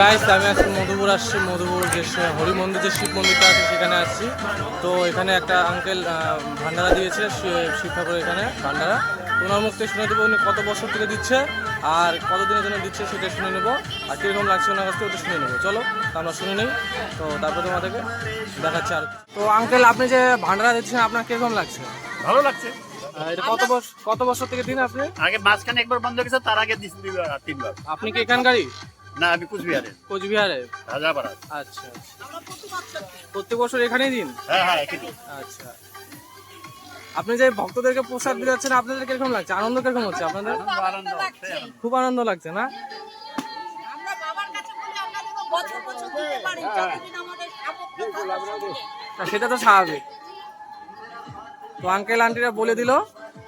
Guys আমি আজকে মধুপুর আসছি মধুপুর যে হরি মন্দির যে শিব মন্দিরটা আছে সেখানে আসছি তো এখানে একটা আঙ্কেল ভান্ডারা দিয়েছে শিব ঠাকুর এখানে ভান্ডারা। ওনার মুখ থেকে শুনে দেবো উনি কত বছর থেকে দিচ্ছে আর কতদিনের জন্য দিচ্ছে সেটা শুনে নেব। আর কীরকম লাগছে ওনার কাছ থেকে ওটা শুনে নেব। চলো আমরা শুনে নিই। তো তারপরে তোমাদেরকে দেখাচ্ছি আর তো আঙ্কেল আপনি যে ভান্ডারা দিচ্ছেন আপনার কীরকম লাগছে? ভালো লাগছে। এটা কত বছর কত বছর থেকে দিন আপনি? আগে মাঝখানে একবার বন্ধ গেছে তার আগে তিনবার। আপনি কি এখানকারই? না আমি কুচবিহারের। কোচবিহারে রাজাপাড়া আচ্ছা প্রত্যেক বছর এখানেই দিন? হ্যাঁ হ্যাঁ একই দিন। আচ্ছা। আপনি যে ভক্তদেরকে প্রসাদ দিচ্ছেন আপনাদের কীরকম লাগছে? আনন্দ কীরকম হচ্ছে আপনাদের। খুব আনন্দ লাগছে। না, সেটা তো স্বাভাবিক। তো আঙ্কেল আন্টিরা বলে দিল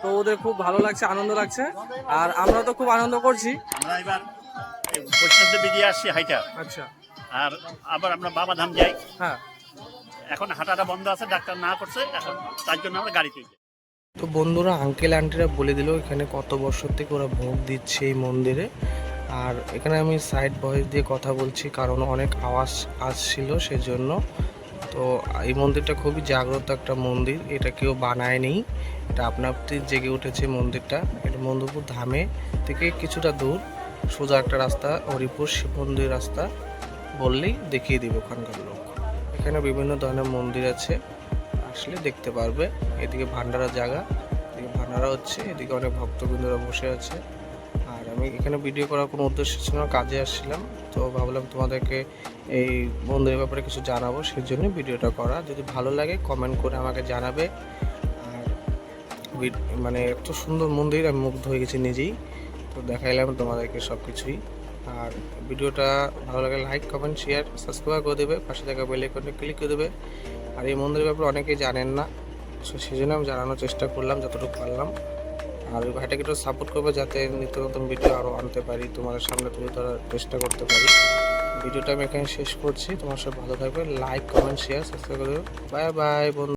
তো ওদের খুব ভালো লাগছে আনন্দ লাগছে। আর আমরা তো খুব আনন্দ করছি। আমরা এবার এই বৈষ্ণব দেবী দিয়ে আসছি হাইটা। আচ্ছা। আর আবার আমরা বাবা ধাম যাই। হ্যাঁ। এখন হাঁটাটা বন্ধ আছে ডাক্তার না করছে এখন তার জন্য আমরা গাড়িতে যাই। তো বন্ধুরা আঙ্কেল আন্টিরা বলে দিল এখানে কত বছর থেকে ওরা ভোগ দিচ্ছে এই মন্দিরে। আর এখানে আমি সাইড ভয়েস দিয়ে কথা বলছি কারণ অনেক আওয়াজ আসছিল সেজন্য। তো এই মন্দিরটা খুবই জাগ্রত একটা মন্দির এটা কেউ বানায়নি। এটা আপনা আপনি জেগে উঠেছে মন্দিরটা। এটা মন্দপুর ধামে থেকে কিছুটা দূর। সোজা একটা রাস্তা, হরিপুর শিব মন্দির রাস্তা বললেই দেখিয়ে দিবে ওখানকার লোক। এখানে বিভিন্ন ধরনের মন্দির আছে, আসলে দেখতে পারবে। এদিকে ভান্ডারা জায়গা, এদিকে ভান্ডারা হচ্ছে, এদিকে অনেক ভক্তবৃন্দরা বসে আছে। আর আমি এখানে ভিডিও করার কোনো উদ্দেশ্য ছিল না, কাজে আসছিলাম। তো ভাবলাম তোমাদেরকে এই মন্দিরের ব্যাপারে কিছু জানাব সেই জন্য ভিডিওটা করা। যদি ভালো লাগে কমেন্ট করে আমাকে জানাবে। আর মানে এত সুন্দর মন্দির, আমি মুগ্ধ হয়ে গেছি নিজেই। তো দেখাইলাম তোমাদেরকে সব কিছুই আর ভিডিওটা ভালো লাগে লাইক কমেন্ট শেয়ার সাবস্ক্রাইব করে দেবে, পাশে থাকা বেল আইকনে ক্লিক করে দেবে। আর এই মন্দিরের ব্যাপারে অনেকেই জানেন না, সো সেই জন্য আমি জানানোর চেষ্টা করলাম, যতটুকু পারলাম। আর ওই ভাইটাকে একটু সাপোর্ট করবে যাতে নিত্য নতুন ভিডিও আরও আনতে পারি, তোমাদের সামনে তুলে ধরার চেষ্টা করতে পারি। ভিডিওটা আমি এখানে শেষ করছি, তোমার সব ভালো থাকবে লাইক কমেন্ট শেয়ার সাবস্ক্রাইব করে বাই বাই বন্ধু।